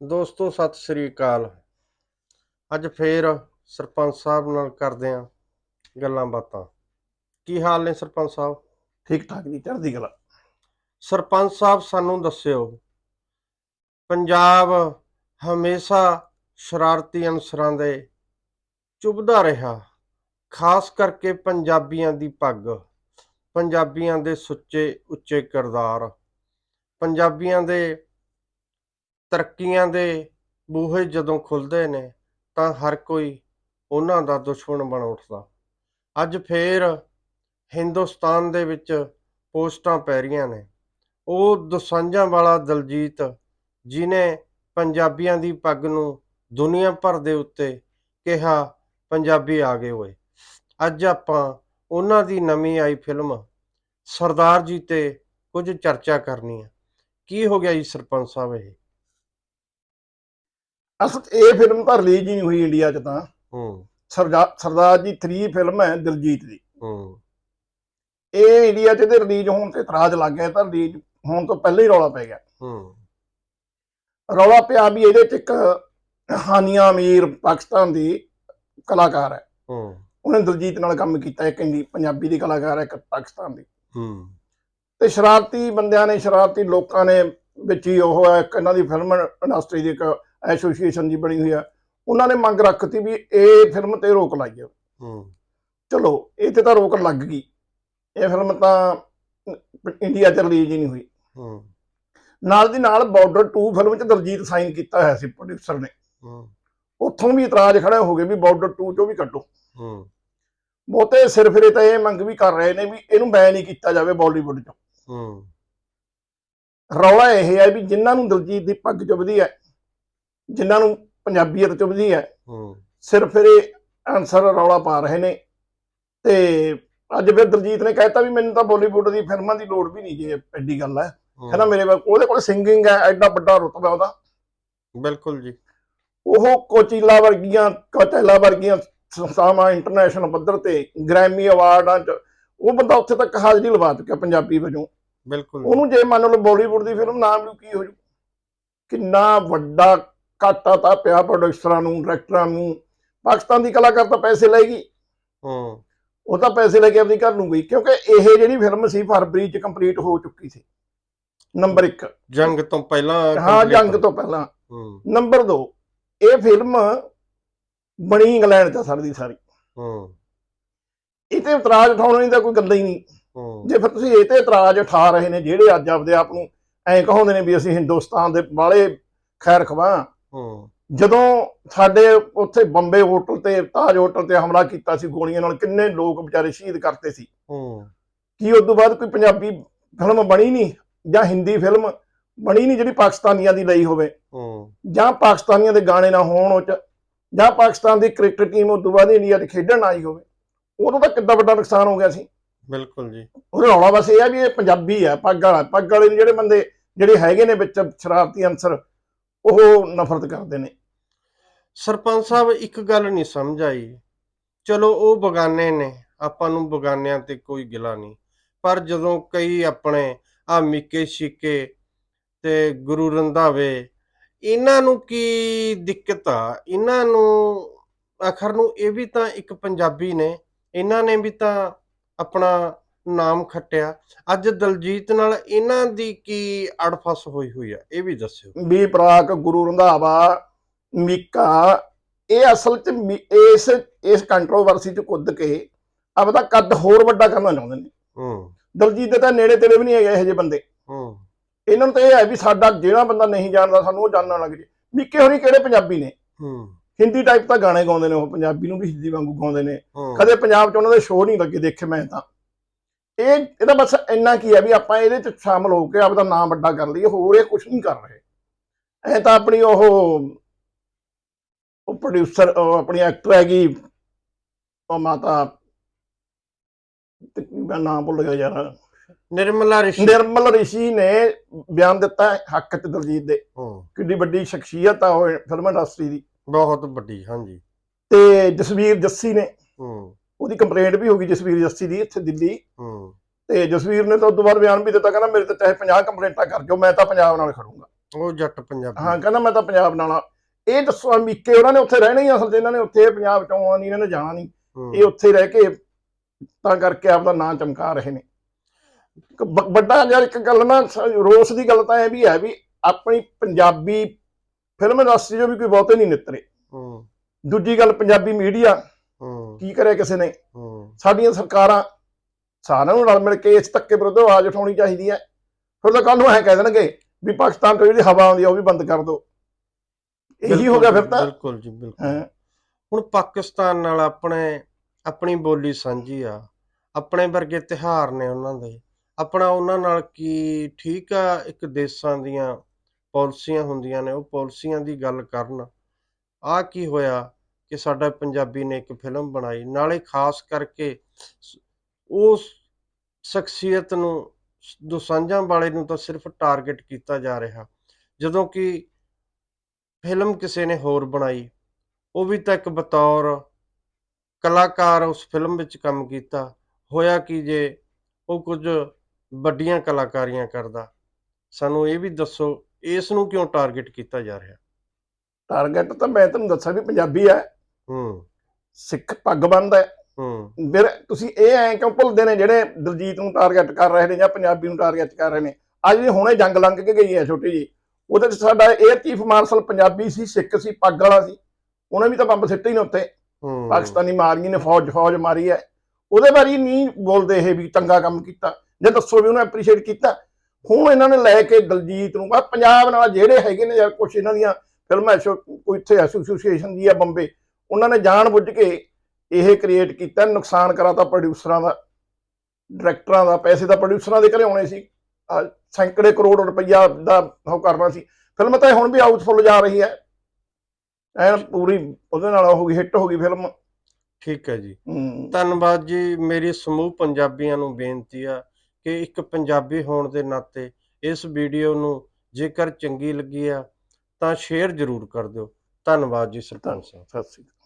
ਦੋਸਤੋ ਸਤਿ ਸ੍ਰੀ ਅਕਾਲ। ਅੱਜ ਫੇਰ ਸਰਪੰਚ ਸਾਹਿਬ ਨਾਲ ਕਰਦੇ ਆਂ ਗੱਲਾਂ ਬਾਤਾਂ। ਕੀ ਹਾਲ ਨੇ ਸਰਪੰਚ ਸਾਹਿਬ? ਠੀਕ ਠਾਕ ਜੀ ਚੜ੍ਹਦੀ ਕਲਾ। ਸਰਪੰਚ ਸਾਹਿਬ ਸਾਨੂੰ ਦੱਸਿਓ ਪੰਜਾਬ ਹਮੇਸ਼ਾ ਸ਼ਰਾਰਤੀ ਅਨਸਰਾਂ ਦੇ ਚੁੱਭਦਾ ਰਿਹਾ ਖਾਸ ਕਰਕੇ ਪੰਜਾਬੀਆਂ ਦੀ ਪੱਗ। ਪੰਜਾਬੀਆਂ ਦੇ ਸੁੱਚੇ ਉੱਚੇ ਕਿਰਦਾਰ ਪੰਜਾਬੀਆਂ ਦੇ ਤਰੱਕੀਆਂ ਦੇ ਬੂਹੇ ਜਦੋਂ ਖੁੱਲਦੇ ਨੇ, ਤਾਂ ਹਰ ਕੋਈ ਉਹਨਾਂ ਦਾ ਦੁਸ਼ਮਣ ਬਣ ਉੱਠਦਾ। ਅੱਜ ਫੇਰ ਹਿੰਦੁਸਤਾਨ ਦੇ ਵਿੱਚ ਪੋਸਟਾਂ ਪੈ ਰਹੀਆਂ ਨੇ। ਉਹ ਦਸਾਂਝਾਂ ਵਾਲਾ ਦਲਜੀਤ ਜਿਨੇ ਪੰਜਾਬੀਆਂ ਦੀ ਪੱਗ ਨੂੰ ਦੁਨੀਆ ਭਰ ਦੇ ਉੱਤੇ ਕਿਹਾ, ਪੰਜਾਬੀ ਆ ਗਏ ਹੋਏ ਅੱਜ ਆਪਾਂ ਉਹਨਾਂ ਦੀ ਨਵੀਂ ਆਈ ਫਿਲਮ ਸਰਦਾਰ ਜੀ ਤੇ ਕੁਝ ਚਰਚਾ ਕਰਨੀ ਹੈ। ਕੀ ਹੋ ਗਿਆ ਜੀ ਸਰਪੰਚ ਸਾਹਿਬ ਇਹ? ਅਸਲ ਇਹ ਫਿਲਮ ਤਾਂ ਰਿਲੀਜ਼ ਹੀ ਨਹੀਂ ਹੋਈ ਇੰਡੀਆ 'ਚ ਤਾਂ। ਹੂੰ। ਸਰਦਾਰ ਜੀ 3 ਫਿਲਮ ਹੈ ਦਿਲਜੀਤ ਦੀ। ਹੂੰ। ਇਹ ਇੰਡੀਆ 'ਚ ਇਹਦੇ ਰਿਲੀਜ਼ ਹੋਣ ਤੇ ਇਤਰਾਜ਼ ਲੱਗ ਗਿਆ ਤਾਂ ਰਿਲੀਜ਼ ਹੋਣ ਤੋਂ ਪਹਿਲਾਂ ਹੀ ਰੌਲਾ ਪੈ ਗਿਆ। ਹੂੰ। ਰੌਲਾ ਪਿਆ ਵੀ ਇਹਦੇ 'ਚ ਇੱਕ ਹਾਨੀਆ ਅਮੀਰ ਪਾਕਿਸਤਾਨ ਦੀ ਕਲਾਕਾਰ ਹੈ। ਹੂੰ। ਉਹਨੇ ਦਿਲਜੀਤ ਨਾਲ ਕੰਮ ਕੀਤਾ ਇੱਕ ਇੰਡੀ ਪੰਜਾਬੀ ਦੀ ਕਲਾਕਾਰ ਹੈ ਇੱਕ ਪਾਕਿਸਤਾਨ ਦੀ। ਹੂੰ। ਤੇ ਸ਼ਰਾਰਤੀ ਬੰਦਿਆਂ ਨੇ ਸ਼ਰਾਰਤੀ ਲੋਕਾਂ ਨੇ ਵਿੱਚ ਹੀ ਉਹ ਹੈ ਇੱਕ ਇਹਨਾਂ ਦੀ ਫਿਲਮ ਇੰਡਸਟਰੀ ਦੀ ਇੱਕ ਐਸੋਸੀਏਸ਼ਨ ਜੀ ਬਣੀ ਹੋਈ ਆ ਉਹਨਾਂ ਨੇ ਮੰਗ ਰੱਖਤੀ ਵੀ ਇਹ ਫਿਲਮ ਤੇ ਰੋਕ ਲਾਈ ਜਾਵੇ ਹੂੰ। ਚਲੋ ਇਹ ਤੇ ਤਾਂ ਰੋਕ ਲੱਗ ਗਈ। ਇਹ ਫਿਲਮ ਤਾਂ ਇੰਡੀਆ 'ਚ ਰਿਲੀਜ਼ ਹੀ ਨਹੀਂ ਹੋਈ। ਹੂੰ। ਨਾਲ ਦੀ ਨਾਲ ਬਾਰਡਰ 2 ਫਿਲਮ 'ਚ ਦਲਜੀਤ ਸਾਈਨ ਕੀਤਾ ਹੋਇਆ ਸੀ ਪ੍ਰੋਡਿਊਸਰ ਨੇ। ਹੂੰ। ਉੱਥੋਂ ਵੀ ਇਤਰਾਜ਼ ਖੜੇ ਹੋ ਗਏ ਵੀ ਬਾਰਡਰ 2 ਚੋਂ ਵੀ ਹੂੰ। ਬਹੁਤੇ ਸਿਰ ਫਿਰੇ ਤਾਂ ਇਹ ਮੰਗ ਵੀ ਕਰ ਰਹੇ ਨੇ ਵੀ ਇਹਨੂੰ ਬੈਨ ਹੀ ਕੀਤਾ ਜਾਵੇ ਬਾਲੀਵੁੱਡ 'ਚੋਂ। ਹੂੰ। ਰੌਲਾ ਇਹ ਹੈ ਵੀ ਜਿਨ੍ਹਾਂ ਨੂੰ ਦਲਜੀਤ ਦੀ ਪੱਗ ਚੁੱਭਦੀ ਹੈ ਜਿਨ੍ਹਾਂ ਨੂੰ ਪੰਜਾਬੀਅਤ ਚੁੱਭਦੀ ਹੈ ਹੂੰ। ਸਿਰਫ ਇਹ ਆਨਸਰ ਰੌਲਾ ਪਾ ਰਹੇ ਨੇ। ਤੇ ਅੱਜ ਫਿਰ ਦਲਜੀਤ ਨੇ ਕਹਿਤਾ ਵੀ ਮੈਨੂੰ ਤਾਂ ਬਾਲੀਵੁੱਡ ਦੀ ਫਿਲਮਾਂ ਦੀ ਲੋੜ ਵੀ ਨਹੀਂ ਜੇ ਐਡੀ ਗੱਲ ਹੈ। ਕਹਿੰਦਾ ਮੇਰੇ ਕੋਲ ਉਹਦੇ ਕੋਲ ਸਿੰਗਿੰਗ ਹੈ ਐਡਾ ਵੱਡਾ ਰੁਤਬਾ ਉਹਦਾ। ਬਿਲਕੁਲ ਜੀ। ਉਹ ਕੋਚੀਲਾ ਵਰਗੀਆਂ ਕੋਚੈਲਾ ਵਰਗੀਆਂ ਸੰਸਥਾਵਾਂ ਇੰਟਰਨੈਸ਼ਨਲ ਪੱਧਰ ਤੇ ਗ੍ਰੈਮੀ ਅਵਾਰਡਾਂ 'ਚ ਉਹ ਬੰਦਾ ਉੱਥੇ ਤੱਕ ਹਾਜ਼ਰੀ ਲਵਾ ਚੁੱਕਿਆ ਪੰਜਾਬੀ ਵਜੋਂ। ਬਿਲਕੁਲ। ਉਹਨੂੰ ਜੇ ਮੰਨ ਲਓ ਬਾਲੀਵੁੱਡ ਦੀ ਫਿਲਮ ਨਾਮ ਵੀ ਕੀ ਹੋ ਜੂ? ਕਿੰਨਾ ਵੱਡਾ ਘਾਟਾ ਤਾਂ ਪਿਆ ਪ੍ਰੋਡਿਊਸਰਾਂ ਨੂੰ ਡਾਇਰੈਕਟਰਾਂ ਨੂੰ। ਪਾਕਿਸਤਾਨ ਦੀ ਕਲਾਕਾਰ ਤਾਂ ਪੈਸੇ ਲਏਗੀ ਹੂੰ। ਉਹ ਤਾਂ ਪੈਸੇ ਲੈ ਕੇ ਆਪਣੀ ਘਰ ਨੂੰ ਗਈ ਕਿਉਂਕਿ ਇਹ ਜਿਹੜੀ ਫਿਲਮ ਸੀ ਫਰਵਰੀ ਚ ਕੰਪਲੀਟ ਹੋ ਚੁੱਕੀ ਸੀ। ਨੰਬਰ 1 ਜੰਗ ਤੋਂ ਪਹਿਲਾਂ ਹਾਂ ਜੰਗ ਤੋਂ ਪਹਿਲਾਂ। ਨੰਬਰ 2 ਇਹ ਫਿਲਮ ਬਣੀ ਇੰਗਲੈਂਡ ਚ ਸਾਰੀ ਦੀ ਸਾਰੀ। ਹੂੰ। ਇਹ ਤੇ ਇਤਰਾਜ਼ ਉਠਾਉਣ ਦੀ ਤਾਂ ਕੋਈ ਗੱਲ ਹੀ ਨਹੀਂ। ਜੇ ਫਿਰ ਤੁਸੀਂ ਇਹ ਤੇ ਇਤਰਾਜ਼ ਉਠਾ ਰਹੇ ਨੇ ਜਿਹੜੇ ਅੱਜ ਆਪਦੇ ਆਪ ਨੂੰ ਐਂ ਕਹਾਉਂਦੇ ਨੇ ਵੀ ਅਸੀਂ ਹਿੰਦੁਸਤਾਨ ਦੇ ਬਾਲੇ ਖੈਰ ਖਵਾਹ ਹੂੰ ਜਦੋਂ ਸਾਡੇ ਉੱਥੇ ਬੰਬੇ ਹੋਟਲ ਤੇ ਤਾਜ ਹੋਟਲ ਤੇ ਹਮਲਾ ਕੀਤਾ ਸੀ ਗੋਲੀਆਂ ਨਾਲ ਕਿੰਨੇ ਲੋਕ ਵਿਚਾਰੇ ਸ਼ਹੀਦ ਕਰਤੇ ਸੀ। ਹੂੰ। ਕੀ ਉਸ ਤੋਂ ਬਾਅਦ ਕੋਈ ਪੰਜਾਬੀ ਫਿਲਮ ਬਣੀ ਨਹੀਂ? ਜਾਂ ਹਿੰਦੀ ਫਿਲਮ ਬਣੀ ਨਹੀਂ ਜਿਹੜੀ ਪਾਕਿਸਤਾਨੀਆਂ ਦੀ ਲਈ ਹੋਵੇ? ਹੂੰ। ਜਾਂ ਪਾਕਿਸਤਾਨੀਆਂ ਦੇ ਗਾਣੇ ਨਾ ਹੋਣ ਉਹ ਚ? ਜਾਂ ਪਾਕਿਸਤਾਨ ਦੀ ਕ੍ਰਿਕਟ ਟੀਮ ਉਸ ਤੋਂ ਬਾਅਦ ਇੰਡੀਆ 'ਚ ਖੇਡਣ ਆਈ ਹੋਵੇ? ਉਦੋਂ ਤਾਂ ਕਿੰਨਾ ਵੱਡਾ ਨੁਕਸਾਨ ਹੋ ਗਿਆ ਸੀ। ਬਿਲਕੁਲ ਜੀ। ਉਹਦਾ ਰੌਲਾ ਬਸ ਇਹ ਹੈ ਵੀ ਇਹ ਪੰਜਾਬੀ ਹੈ ਪੱਗ ਵਾਲਾ ਪੱਗ ਵਾਲੇ ਜਿਹੜੇ ਬੰਦੇ ਜਿਹੜੇ ਹੈਗੇ ਨੇ ਵਿੱਚ ਸ਼ਰਾਰਤੀ ਅੰਸਰ ਉਹ ਨਫ਼ਰਤ ਕਰਦੇ ਨੇ। ਸਰਪੰਚ ਸਾਹਿਬ, ਇੱਕ ਗੱਲ ਨਹੀਂ ਸਮਝ ਆਈ। ਚਲੋ, ਉਹ ਬਗਾਨੇ ਨੇ। ਆਪਾਂ ਨੂੰ ਬਗਾਨਿਆਂ ਤੇ ਕੋਈ ਗਿਲਾ ਨਹੀਂ। ਪਰ ਜਦੋਂ ਕਈ ਆਪਣੇ ਆ ਮਿੱਕੇ ਸ਼ਿੱਕੇ ਤੇ ਗੁਰੂ ਰੰਧਾਵੇ, ਇਹਨਾਂ ਨੂੰ ਕੀ ਦਿੱਕਤ ਆ? ਇਹਨਾਂ ਨੂੰ ਆਖਰ ਨੂੰ ਇਹ ਵੀ ਤਾਂ ਇੱਕ ਪੰਜਾਬੀ ਨੇ। ਇਹਨਾਂ ਨੇ ਵੀ ਤਾਂ ਆਪਣਾ ਨਾਮ ਖੱਟਿਆ। ਅੱਜ ਦਲਜੀਤ ਨਾਲ ਇਹਨਾਂ ਦੀ ਕੀ ਅੜਫਸ ਹੋਈ ਹੋਈ ਆ ਇਹ ਵੀ ਦੱਸਿਓ। ਵੀ ਪ੍ਰਾਕ ਗੁਰੂ ਰੰਧਾਵਾ ਮੀਕਾ ਇਹ ਅਸਲ ਚ ਮੀ- ਇਸ ਇਸ ਕੰਟਰੋਵਰਸੀ ਚ ਕੁੱਦ ਕੇ ਆਪਦਾ ਕੱਦ ਹੋਰ ਵੱਡਾ ਕਰਨਾ ਚਾਹੁੰਦੇ ਨੇ। ਹੂੰ। ਦਲਜੀਤ ਦੇ ਤਾਂ ਨੇੜੇ ਤੇੜੇ ਵੀ ਨਹੀਂ ਹੈਗੇ ਇਹੋ ਜਿਹੇ ਬੰਦੇ। ਹੂੰ। ਇਹਨਾਂ ਨੂੰ ਤਾਂ ਇਹ ਹੈ ਵੀ ਸਾਡਾ ਜਿਹੜਾ ਬੰਦਾ ਨਹੀਂ ਜਾਣਦਾ ਸਾਨੂੰ ਉਹ ਜਾਣਨ ਲੱਗ ਜੇ। ਮੀਕੇ ਹੋਰੀ ਕਿਹੜੇ ਪੰਜਾਬੀ ਨੇ? ਹੂੰ। ਹਿੰਦੀ ਟਾਈਪ ਤਾਂ ਗਾਣੇ ਗਾਉਂਦੇ ਨੇ ਉਹ ਪੰਜਾਬੀ ਨੂੰ ਵੀ ਹਿੰਦੀ ਵਾਂਗੂ ਗਾਉਂਦੇ ਨੇ। ਹੂੰ। ਕਦੇ ਪੰਜਾਬ ਚ ਉਹਨਾਂ ਦੇ ਸ਼ੋਅ ਨਹੀਂ ਲੱਗੇ ਦੇਖੇ ਮੈਂ ਤਾਂ। ਇਹ ਇਹਦਾ ਬਸ ਇੰਨਾ ਕੀ ਹੈ ਵੀ ਆਪਾਂ ਇਹਦੇ ਚ ਸ਼ਾਮਲ ਹੋ ਕੇ ਆਪਦਾ ਨਾਮ ਵੱਡਾ ਕਰ ਲਈਏ ਹੋਰ ਇਹ ਕੁਝ ਨਹੀਂ ਕਰ ਰਹੇ। ਐ ਤਾਂ ਆਪਣੀ ਉਹ ਉਹ ਪ੍ਰੋਡਿਊਸਰ ਆਪਣੀ ਐਕਟਰ ਹੈਗੀ ਉਹ ਮਾਤਾ ਮੈਂ ਨਾਮ ਭੁੱਲ ਗਿਆ ਯਾਰ। ਨਿਰਮਲਾ ਰਿਸ਼ੀ। ਨਿਰਮਲ ਰਿਸ਼ੀ ਨੇ ਬਿਆਨ ਦਿੱਤਾ ਹੱਕ ਤੇ ਦਲਜੀਤ ਦੇ। ਕਿੰਨੀ ਵੱਡੀ ਸ਼ਖਸੀਅਤ ਆ ਉਹ ਫਿਲਮ ਇੰਡਸਟਰੀ ਦੀ। ਬਹੁਤ ਵੱਡੀ ਹਾਂਜੀ। ਤੇ ਜਸਵੀਰ ਜੱਸੀ ਨੇ। ਹੂੰ। ਉਹਦੀ ਕੰਪਲੇਂਟ ਵੀ ਹੋ ਗਈ ਜਸਵੀਰ ਜੱਸੀ ਦੀ ਇੱਥੇ ਦਿੱਲੀ। ਹੂੰ। ਤੇ ਜਸਵੀਰ ਨੇ ਤਾਂ ਉਸ ਤੋਂ ਬਾਅਦ ਬਿਆਨ ਵੀ ਦਿੱਤਾ ਕਹਿੰਦਾ ਮੇਰੇ ਤੇ ਚਾਹੇ 50 ਕੰਪਲੇਂਟਾਂ ਕਰ ਦਿਓ ਮੈਂ ਤਾਂ ਪੰਜਾਬ ਨਾਲ ਖੜੂੰਗਾ। ਉਹ ਜੱਟ ਪੰਜਾਬੀ। ਹਾਂ ਕਹਿੰਦਾ ਮੈਂ ਤਾਂ ਪੰਜਾਬ ਨਾਲ ਇਹ ਦੱਸੋ ਅਮੀਕੇ ਉਹਨਾਂ ਨੇ ਉੱਥੇ ਰਹਿਣਾ ਹੀ ਅਸਲ 'ਚ ਇਹਨਾਂ ਨੇ ਉੱਥੇ ਪੰਜਾਬ ਚ ਆਉਣਾ ਨਹੀਂ ਇਹਨਾਂ ਨੇ ਜਾਣਾ ਨਹੀਂ ਇਹ ਉੱਥੇ ਰਹਿ ਕੇ ਤਾਂ ਕਰਕੇ ਆਪਦਾ ਨਾਂ ਚਮਕਾ ਰਹੇ ਨੇ। ਵੱਡਾ ਯਾਰ ਇੱਕ ਗੱਲ ਨਾ ਰੋਸ ਦੀ ਗੱਲ ਤਾਂ ਇਹ ਵੀ ਹੈ ਵੀ ਆਪਣੀ ਪੰਜਾਬੀ ਫਿਲਮ ਇੰਡਸਟਰੀ ਜੋ ਵੀ ਕੋਈ ਬਹੁਤੇ ਨਹੀਂ ਨਿਤਰੇ। ਹੂੰ। ਦੂਜੀ ਗੱਲ ਪੰਜਾਬੀ ਮੀਡੀਆ ਕੀ ਕਰਿਆ ਕਿਸੇ ਨੇ? ਸਾਡੀਆਂ ਸਰਕਾਰਾਂ ਸਾਰਿਆਂ ਨੂੰ ਰਲ ਮਿਲ ਕੇ ਇਸ ਧੱਕੇ ਵਿਰੁੱਧ ਆਵਾਜ਼ ਉਠਾਉਣੀ ਚਾਹੀਦੀ ਹੈ। ਫਿਰ ਤਾਂ ਕੱਲ ਨੂੰ ਐ ਕਹਿ ਦੇਣਗੇ ਵੀ ਪਾਕਿਸਤਾਨ ਤੋਂ ਜਿਹੜੀ ਹਵਾ ਆਉਂਦੀ ਆ ਉਹ ਵੀ ਬੰਦ ਕਰ ਦਿਓ। ਇਹੀ ਹੋ ਗਿਆ ਫਿਰ ਤਾਂ। ਬਿਲਕੁਲ ਜੀ ਬਿਲਕੁਲ। ਹੁਣ ਪਾਕਿਸਤਾਨ ਨਾਲ ਆਪਣੇ ਆਪਣੀ ਬੋਲੀ ਸਾਂਝੀ ਆ। ਆਪਣੇ ਵਰਗੇ ਤਿਉਹਾਰ ਨੇ ਉਹਨਾਂ ਦੇ। ਆਪਣਾ ਉਹਨਾਂ ਨਾਲ ਕੀ ਠੀਕ ਆ? ਇੱਕ ਦੇਸ਼ਾਂ ਦੀਆਂ ਪਾਲਿਸੀਆਂ ਹੁੰਦੀਆਂ ਨੇ ਉਹ ਪਾਲਿਸੀਆਂ ਦੀ ਗੱਲ ਕਰਨ। ਆ ਕੀ ਹੋਇਆ? ਕਿ ਸਾਡਾ ਪੰਜਾਬੀ ਨੇ ਇੱਕ ਫਿਲਮ ਬਣਾਈ। ਨਾਲੇ ਖਾਸ ਕਰਕੇ ਉਸ ਸ਼ਖਸੀਅਤ ਨੂੰ ਦੋਸਾਂਝਾਂ ਵਾਲੇ ਨੂੰ ਤਾਂ ਸਿਰਫ ਟਾਰਗੇਟ ਕੀਤਾ ਜਾ ਰਿਹਾ। ਜਦੋਂ ਕਿ ਫਿਲਮ ਕਿਸੇ ਨੇ ਹੋਰ ਬਣਾਈ, ਉਹ ਵੀ ਤਾਂ ਇੱਕ ਬਤੌਰ ਕਲਾਕਾਰ ਉਸ ਫਿਲਮ ਵਿੱਚ ਕੰਮ ਕੀਤਾ। ਹੋਇਆ ਕਿ ਜੇ ਉਹ ਕੁਝ ਵੱਡੀਆਂ ਕਲਾਕਾਰੀਆਂ ਕਰਦਾ। ਸਾਨੂੰ ਇਹ ਵੀ ਦੱਸੋ, ਇਸ ਨੂੰ ਕਿਉਂ ਟਾਰਗੇਟ ਕੀਤਾ ਜਾ ਰਿਹਾ? ਟਾਰਗੇਟ ਤਾਂ ਮੈਂ ਤੁਹਾਨੂੰ ਦੱਸਾਂ ਵੀ ਪੰਜਾਬੀ ਹੈ। ਹੂੰ। ਸਿੱਖ ਪੱਗ ਬੰਨਦਾ ਹੈ। ਫਿਰ ਤੁਸੀਂ ਇਹ ਐਂ ਕਿਉਂ ਭੁੱਲਦੇ ਨੇ ਜਿਹੜੇ ਦਲਜੀਤ ਨੂੰ ਟਾਰਗੇਟ ਕਰ ਰਹੇ ਨੇ ਜਾਂ ਪੰਜਾਬੀ ਨੂੰ ਟਾਰਗੇਟ ਕਰ ਰਹੇ ਨੇ? ਅੱਜ ਜਿਹੜੀ ਹੁਣੇ ਜੰਗ ਲੰਘ ਕੇ ਗਈ ਹੈ ਛੋਟੀ ਜੀ ਉਹਦੇ ਚ ਸਾਡਾ 에ਅਰ ਚੀਫ ਮਾਰਸ਼ਲ ਪੰਜਾਬੀ ਸੀ ਸਿੱਖ ਸੀ ਪੱਗ ਵਾਲਾ ਸੀ। ਉਹਨੇ ਵੀ ਤਾਂ ਬੰਬ ਸਿੱਟੇ ਹੀ ਨੇ ਉੱਤੇ ਪਾਕਿਸਤਾਨੀ ਮਾਰੀਆਂ ਨੇ ਫੌਜ ਫੌਜ ਮਾਰੀ ਹੈ। ਉਹਦੇ ਬਾਰੇ ਨਹੀਂ ਬੋਲਦੇ ਇਹ ਵੀ ਚੰਗਾ ਕੰਮ ਕੀਤਾ। ਜੇ ਦੱਸੋ ਵੀ ਉਹਨੇ ਐਪਰੀਸ਼ੀਏਟ ਕੀਤਾ। ਹੁਣ ਇਹਨਾਂ ਨੇ ਲੈ ਕੇ ਦਲਜੀਤ ਨੂੰ ਪੰਜਾਬ ਨਾਲ ਜਿਹੜੇ ਹੈਗੇ ਨੇ ਯਾਰ ਕੁਛ ਇਹਨਾਂ ਦੀਆਂ ਫਿਲਮਾਂ ਕੋਈ ਇੱਥੇ ਐਸੋਸੀਏਸ਼ਨ ਦੀ ਆ ਬੰਬੇ। ਉਹਨਾਂ ਨੇ ਜਾਣ ਬੁੱਝ ਕੇ ਇਹ ਕ੍ਰੀਏਟ ਕੀਤਾ ਨੁਕਸਾਨ ਕਰਾਤਾ ਪ੍ਰੋਡਿਊਸਰਾਂ ਦਾ ਡਾਇਰੈਕਟਰਾਂ ਦਾ ਪੈਸੇ ਤਾਂ ਪ੍ਰੋਡਿਊਸਰਾਂ ਦੇ ਘਰੇ ਆਉਣੇ ਸੀ। ਸੈਂਕੜੇ ਕਰੋੜ ਰੁਪਈਆ ਦਾ ਉਹ ਕਰਨਾ ਸੀ। ਫਿਲਮ ਤਾਂ ਹੁਣ ਵੀ ਹਾਊਸਫੁੱਲ ਜਾ ਰਹੀ ਹੈ। ਐਨ ਪੂਰੀ ਉਹਦੇ ਨਾਲ ਹੋ ਗਈ ਹਿੱਟ ਹੋ ਗਈ ਫਿਲਮ ਠੀਕ ਹੈ ਜੀ। ਧੰਨਵਾਦ ਜੀ ਮੇਰੀ ਸਮੂਹ ਪੰਜਾਬੀਆਂ ਨੂੰ ਬੇਨਤੀ ਆ ਕਿ ਇੱਕ ਪੰਜਾਬੀ ਹੋਣ ਦੇ ਨਾਤੇ ਇਸ ਵੀਡੀਓ ਨੂੰ ਜੇਕਰ ਚੰਗੀ ਲੱਗੀ ਆ ਤਾਂ ਸ਼ੇਅਰ ਜ਼ਰੂਰ ਕਰ ਦਿਓ। ਧੰਨਵਾਦ ਜੀ ਸਰਪੰਚ ਸਾਹਿਬ। ਸਤਿ ਸ੍ਰੀ ਅਕਾਲ।